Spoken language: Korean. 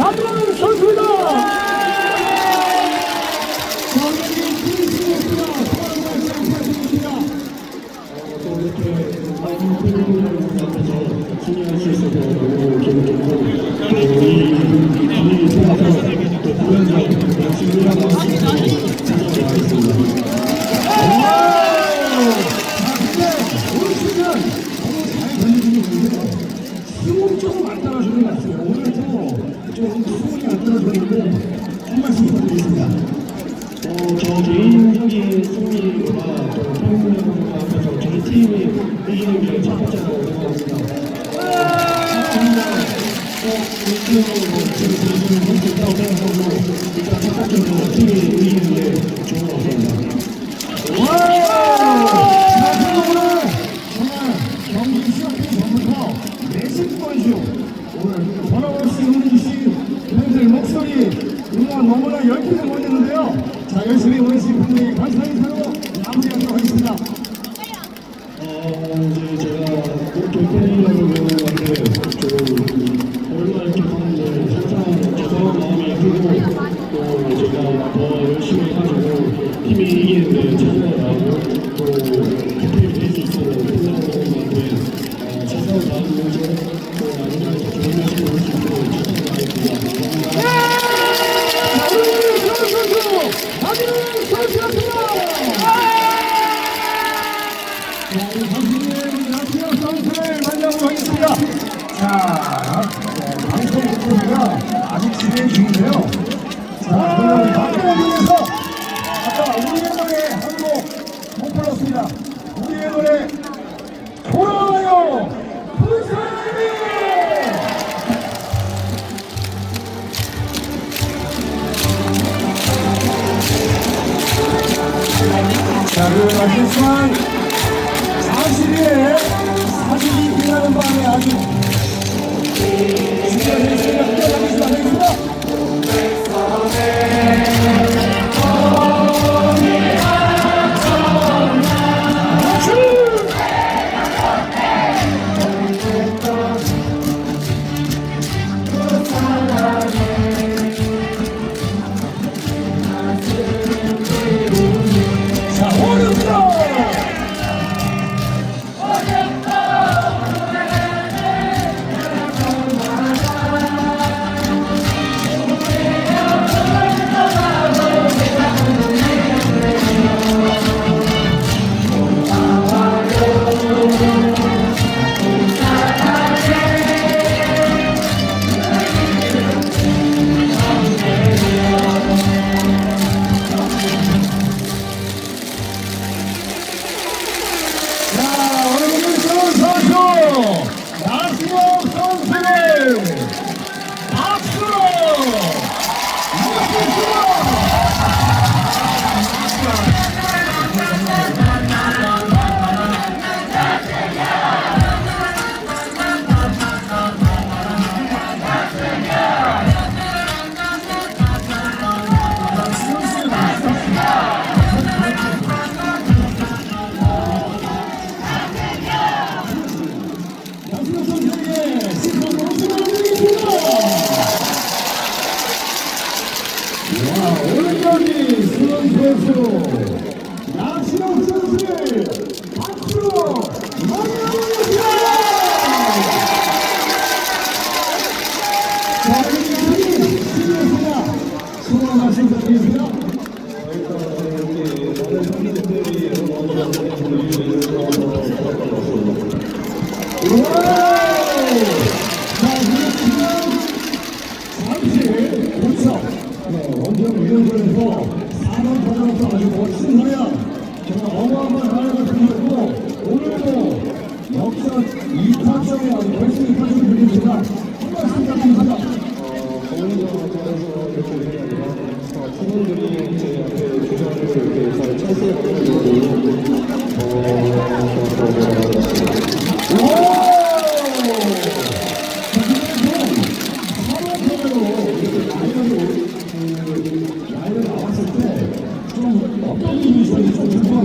나비라는 선수입니다. 이렇게 진행할 수 있어서 너무 기분 좋고 또이 분위기 속에서 또 공연장 열심히 일하고 개인적인 승리보다 또 팬분 여러분 앞에서 저희 팀이 이기는 게 첫 번째라고 생각합니다. 어, 팀으로 뭐 지금 보시는 할수 있다고 생각하고 일단 첫 번째로 팀이 이기는 게 좋은 것 같습니다. 열기를 보냈는데요. 자, 열심히 응원해주신 분들에게 감사 인사로 마무리하도록 하겠습니다. 어, 이제 제가 돌팬이라는 분한테 좀 오랜만에 이렇게 봤는데 항상 죄송한 마음이 크고 또 제가 더 열심히 해가지고 팀이 이기는데 그 말씀만 사실에 사진이 빛나는 밤에 아주 일을 함께하고 있습니다. 네, 원정 유형으로 해서 4만 보장부터 아주 멋진 소리야. 정말 어마어마한 하나가 들리고 오늘도 역사 2타성에 아주 결승 2타성을 들립니다. 한 말씀 부탁드립니다. 이렇게 나이가 나왔을 때 Thank you.